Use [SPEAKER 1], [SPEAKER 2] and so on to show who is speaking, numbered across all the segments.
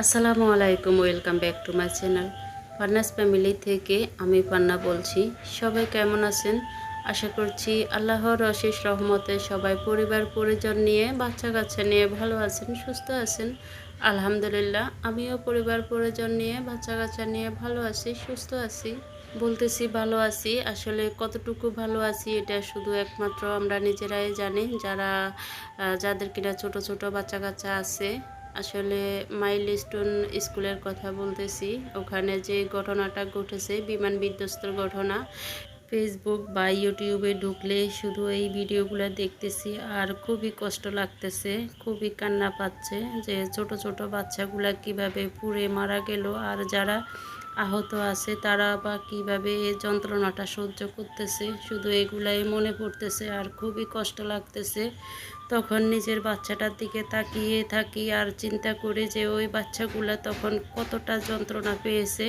[SPEAKER 1] আসসালামু আলাইকুম, welcome back to my channel. ফান্নাস family থেকে আমি পান্না বলছি, সবাই কেমন আছেন? আশা করছি আল্লাহর অশেষ রহমতে সবাই পরিবার, পরিজন নিয়ে, বাচ্চা কাচ্চা নিয়ে ভালো আছেন, সুস্থ আছেন। আলহামদুলিল্লাহ, আমিও পরিবার, পরিজন নিয়ে, বাচ্চা কাচ্চা নিয়ে ভালো আছি, সুস্থ আছি। বলতেছি ভালো আছি, আসলে কতটুকু ভালো আছি এটা শুধু একমাত্র আমরা নিজেরাই জানি। যারা যাদের কিনা ছোট ছোট বাচ্চা কাচ্চা আছে আসলে মাইল স্টোন স্কুলের কথা বলতেছি। ওখানে যে ঘটনাটা ঘটেছে, বিমান বিধ্বস্তর ঘটনা ফেসবুক বা ইউটিউবে ঢুকলে শুধু এই ভিডিওগুলো দেখতেছি। আর খুবই কষ্ট লাগতেছে, খুবই কান্না পাচ্ছে যে ছোট ছোট বাচ্চাগুলা কীভাবে পুড়ে মারা গেল, আর যারা আহত আছে, তারা বা কীভাবে এই যন্ত্রণাটা সহ্য করতেছে? শুধু এগুলাই মনে পড়তেছে আর খুবই কষ্ট লাগতেছে। তখন নিজের বাচ্চাটার দিকে তাকিয়ে থাকি আর চিন্তা করে যে ওই বাচ্চাগুলা তখন কতটা যন্ত্রণা পেয়েছে।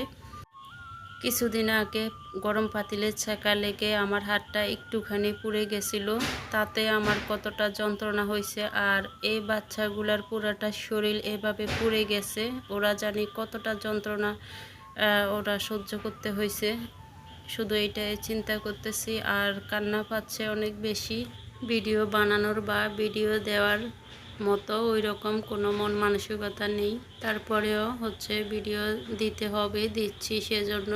[SPEAKER 1] কিছুদিন আগে গরম পাতিলে ছাকা লেগে আমার হাতটা একটুখানি পুড়ে গেছিল। তাতে আমার কতটা যন্ত্রণা হয়েছে আর এই বাচ্চাগুলার পুরাটা শরীর এভাবে পুড়ে গেছে। ওরা জানি কতটা যন্ত্রণা ওরা সহ্য করতে হয়েছে। শুধু এটাই চিন্তা করতেছি, আর কান্না পাচ্ছে অনেক বেশি। ভিডিও বানানোর বা ভিডিও দেওয়ার মতো ওই রকম কোনো মন মানসিকতা নেই। তারপরেও হচ্ছে ভিডিও দিতে হবে, দিচ্ছি সেজন্য।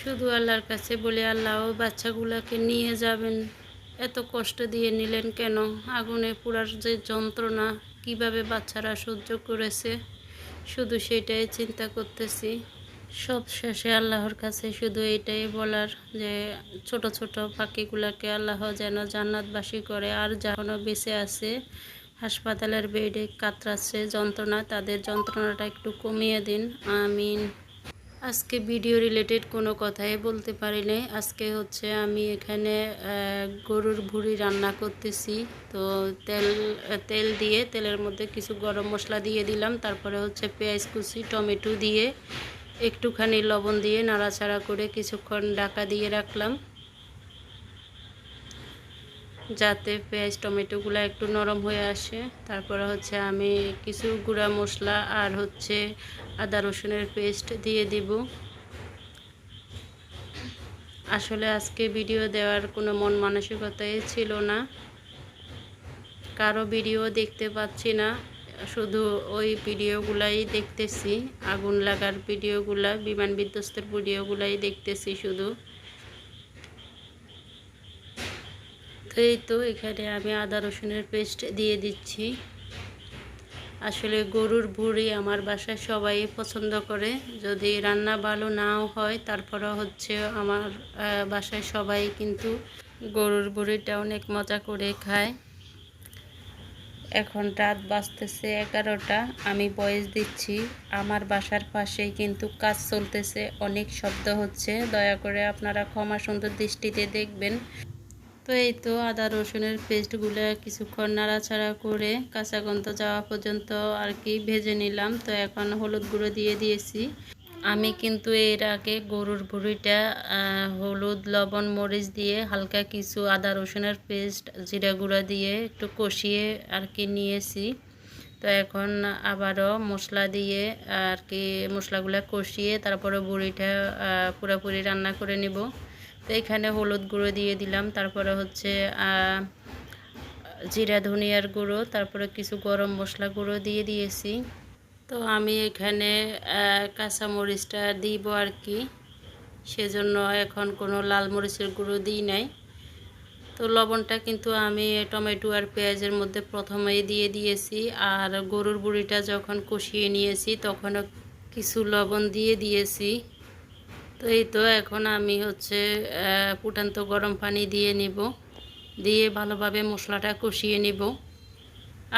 [SPEAKER 1] শুধু আল্লাহর কাছে বলে, আল্লাহ বাচ্চাগুলোকে নিয়ে যাবেন। এত কষ্ট দিয়ে নিলেন কেন? আগুনে পুরার যে যন্ত্রণা, কীভাবে বাচ্চারা সহ্য করেছে? শুধু সেটাই চিন্তা করতেছি। সব শেষে আল্লাহর কাছে শুধু এটাই বলার যে ছোট ছোট পাখিগুলোকে আল্লাহ যেন জান্নাতবাসী করে। আর যারা বেঁচে আছে, হাসপাতালের বেডে কাতরাচ্ছে যন্ত্রণা, তাদের যন্ত্রণাটা একটু কমিয়ে দিন। আমিন। আজকে ভিডিও রিলেটেড কোনো কথাই বলতে পারি নাই। আজকে হচ্ছে আমি এখানে গরুর ভুড়ি রান্না করতেছি। তো তেল তেল দিয়ে, তেলের মধ্যে কিছু গরম মশলা দিয়ে দিলাম। তারপরে হচ্ছে পেঁয়াজ কুচি, টমেটো দিয়ে একটুখানি লবণ দিয়ে নাড়াচাড়া করে কিছুক্ষণ ঢাকা দিয়ে রাখলাম, যাতে পেঁয়াজ, টমেটোগুলো একটু নরম হয়ে আসে। তারপরে হচ্ছে আমি কিছু গুঁড়া মশলা আর হচ্ছে আদা রসুনের পেস্ট দিয়ে দিব। আসলে আজকে ভিডিও দেওয়ার কোনো মন মানসিকতাই ছিল না। কারও ভিডিও দেখতে পাচ্ছি না। শুধু ওই ভিডিওগুলাই দেখতেছি, আগুন লাগার ভিডিওগুলা, বিমান বিধ্বস্তের ভিডিওগুলাই দেখতেছি শুধু। তো এই তো এখানে আমি আদা রসুনের পেস্ট দিয়ে দিচ্ছি। আসলে গরুর ভুঁড়ি আমার বাসায় সবাই পছন্দ করে। যদি রান্না ভালো নাও হয় তারপরে হচ্ছে আমার বাসায় সবাই কিন্তু গরুর ভুঁড়িটা অনেক মজা করে খায়। এখন রাত বাজতেছে এগারোটা। আমি বয়স দিচ্ছি। আমার বাসার পাশেই কিন্তু কাজ চলতেছে। অনেক শব্দ হচ্ছে। দয়া করে আপনারা ক্ষমা সুন্দর দৃষ্টিতে দেখবেন। তো এই তো আদা রসুনের পেস্টগুলো কিছুক্ষণ নাড়াচাড়া করে কাঁচা গন্ধ যাওয়া পর্যন্ত আর কি ভেজে নিলাম। তো এখন হলুদ গুঁড়ো দিয়ে দিয়েছি। আমি কিন্তু এর আগে গরুর ভুঁড়িটা হলুদ, লবণ, মরিচ দিয়ে হালকা কিছু আদা, রসুনের পেস্ট, জিরা গুঁড়ো দিয়ে একটু কষিয়ে আর কি নিয়েছি। তো এখন আবারও মশলা দিয়ে আর কি মশলাগুলো কষিয়ে তারপরে বড়িটা পুরোপুরি রান্না করে নিব। তো এখানে হলুদ গুঁড়ো দিয়ে দিলাম, তারপরে হচ্ছে জিরা ধনিয়ার গুঁড়ো, তারপরে কিছু গরম মশলা গুঁড়ো দিয়ে দিয়েছি। তো আমি এখানে আহ, কাঁচা মরিচটা দিব আর কি। সেজন্য এখন কোনো লাল মরিচের গুঁড়ো দিই নাই। তো লবণটা কিন্তু আমি টমেটো আর পেঁয়াজের মধ্যে প্রথমেই দিয়ে দিয়েছি। আর গরুর বুড়িটা যখন কষিয়ে নিয়েছি তখনও কিছু লবণ দিয়ে দিয়েছি। তো এই তো এখন আমি হচ্ছে ফুটান্ত গরম পানি দিয়ে নিব। দিয়ে ভালোভাবে মশলাটা কষিয়ে নিব।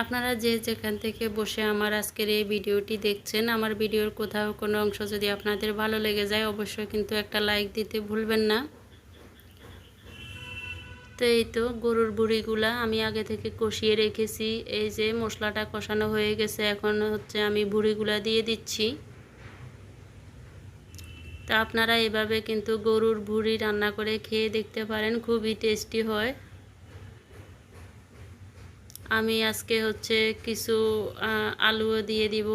[SPEAKER 1] আপনারা যে যেখান থেকে বসে আমার আজকের এই ভিডিওটি দেখছেন, আমার ভিডিওর কোথাও কোনো অংশ যদি আপনাদের ভালো লেগে যায়, অবশ্যই কিন্তু একটা লাইক দিতে ভুলবেন না। তো এই তো গরুর বুড়িগুলা আমি আগে থেকে কষিয়ে রেখেছি। এই যে মশলাটা কষানো হয়ে গেছে, এখন হচ্ছে আমি বুড়িগুলা দিয়ে দিচ্ছি। তা আপনারা এভাবে কিন্তু গরুর ভুড়ি রান্না করে খেয়ে দেখতে পারেন, খুবই টেস্টি হয়। আমি আজকে হচ্ছে কিছু আলুও দিয়ে দিব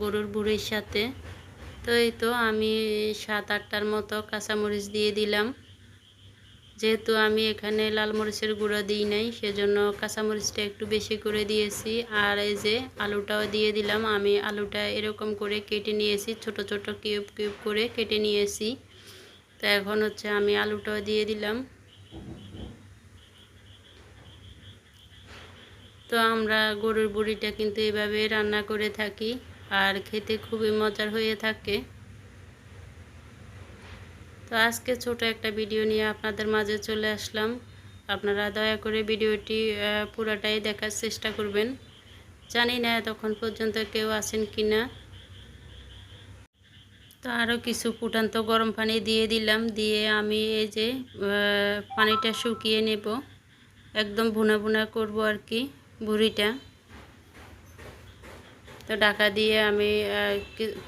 [SPEAKER 1] গরুর বুড়ির সাথে। তো এই তো আমি সাত আটটার মতো কাঁচামরিচ দিয়ে দিলাম। যেহেতু আমি এখানে লাল মরিচের গুঁড়ো দিই নাই, সেজন্য কাঁচামরিচটা একটু বেশি করে দিয়েছি। আর এই যে আলুটাও দিয়ে দিলাম, আমি আলুটা এরকম করে কেটে নিয়েছি, ছোট ছোট কিউব কিউব করে কেটে নিয়েছি। তো এখন হচ্ছে আমি আলুটাও দিয়ে দিলাম। তো আমরা গরুর বুড়িটা কিন্তু এভাবে রান্না করে থাকি আর খেতে খুবই মজার হয়ে থাকে। তো আজকে ছোট একটা ভিডিও নিয়ে আপনাদের মাঝে চলে আসলাম। আপনারা দয়া করে ভিডিওটি পুরাটাই দেখার চেষ্টা করবেন। জানি না তখন পর্যন্ত কেউ আছেন কি না তো আরও কিছু ফুটান্ত গরম পানি দিয়ে দিলাম, দিয়ে আমি এই যে পানিটা শুকিয়ে নেব। একদম ভুনা ভুনা করব আর কি। বুড়িটা। তো ঢাকা দিয়ে আমি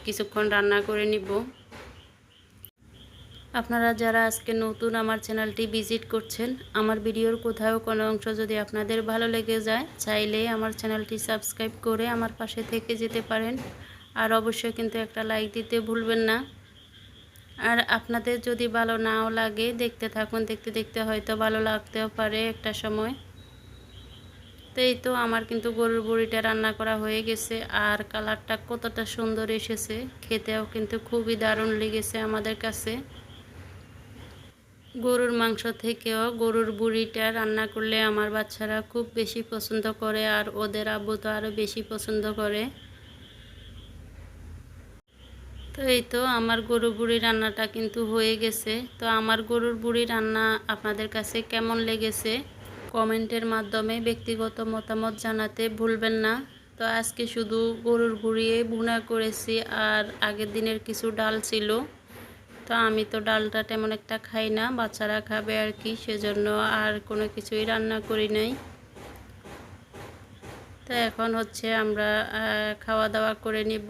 [SPEAKER 1] কিছুক্ষণ রান্না করে নিব। আপনারা যারা আজকে নতুন আমার চ্যানেলটি ভিজিট করছেন, আমার ভিডিওর কোথাও কোনো অংশ যদি আপনাদের ভালো লেগে যায়, চাইলে আমার চ্যানেলটি সাবস্ক্রাইব করে আমার পাশে থেকে যেতে পারেন। আর অবশ্যই কিন্তু একটা লাইক দিতে ভুলবেন না। আর আপনাদের যদি ভালো নাও লাগে, দেখতে থাকুন, দেখতে দেখতে হয়তো ভালো লাগতেও পারে একটা সময়। তো এই তো আমার কিন্তু গরুর বড়িটা রান্না করা হয়ে গেছে, আর কালারটা কতটা সুন্দর এসেছে, খেতেও কিন্তু খুবই দারুণ লেগেছে আমাদের কাছে। গরুর মাংস থেকেও গরুর বুড়িটা রান্না করলে আমার বাচ্চারা খুব বেশি পছন্দ করে, আর ওদের আব্বু তো আরও বেশি পছন্দ করে। তো এই তো আমার গরু বুড়ি রান্নাটা কিন্তু হয়ে গেছে। তো আমার গরুর বুড়ি রান্না আপনাদের কাছে কেমন লেগেছে? কমেন্টের মাধ্যমে ব্যক্তিগত মতামত জানাতে ভুলবেন না। তো আজকে শুধু গরুর বুড়িয়ে বুনা করেছি আর আগের দিনের কিছু ডাল ছিল। তো আমি তো ডালটা তেমন একটা খাই না, বাচ্চারা খাবে আর কি, সেজন্য আর কোনো কিছুই রান্না করি নাই। তো এখন হচ্ছে আমরা খাওয়া দাওয়া করে নিব।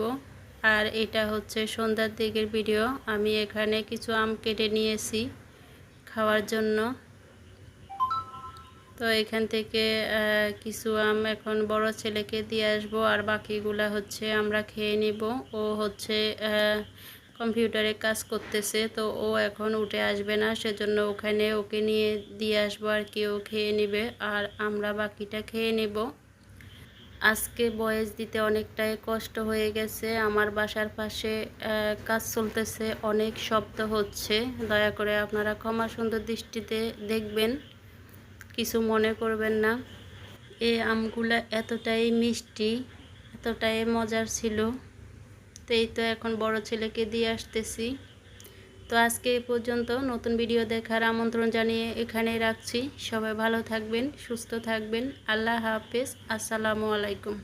[SPEAKER 1] আর এটা হচ্ছে সন্ধ্যার দিকের ভিডিও। আমি এখানে কিছু আম কেটে নিয়েছি খাওয়ার জন্য। তো এখান থেকে কিছু আম এখন বড় ছেলেকে দিয়ে আসব আর বাকিগুলা হচ্ছে আমরা খেয়ে নিব। ও হচ্ছে কম্পিউটারে কাজ করতেছে, তো ও এখন উঠে আসবে না, সেজন্য ওখানে ওকে নিয়ে দিয়ে আসব আর কি, ও খেয়ে নেবে আর আমরা বাকিটা খেয়ে নেব। আজকে বয়স দিতে অনেকটাই কষ্ট হয়ে গেছে, আমার বাসার পাশে কাজ চলতেছে, অনেক শব্দ হচ্ছে। দয়া করে আপনারা ক্ষমা সুন্দর দৃষ্টিতে দেখবেন। কিছু মনে করবেন না। এই আমগুলো এতটাই মিষ্টি, এতটাই মজার ছিল। তো এই তো এখন বড় ছেলেকে দিয়ে আসতেছি। তো আজকে এ পর্যন্ত নতুন ভিডিও দেখার আমন্ত্রণ জানিয়ে এখানে রাখছি। সবাই ভালো থাকবেন, সুস্থ থাকবেন। আল্লাহ হাফেজ। আসসালামু আলাইকুম।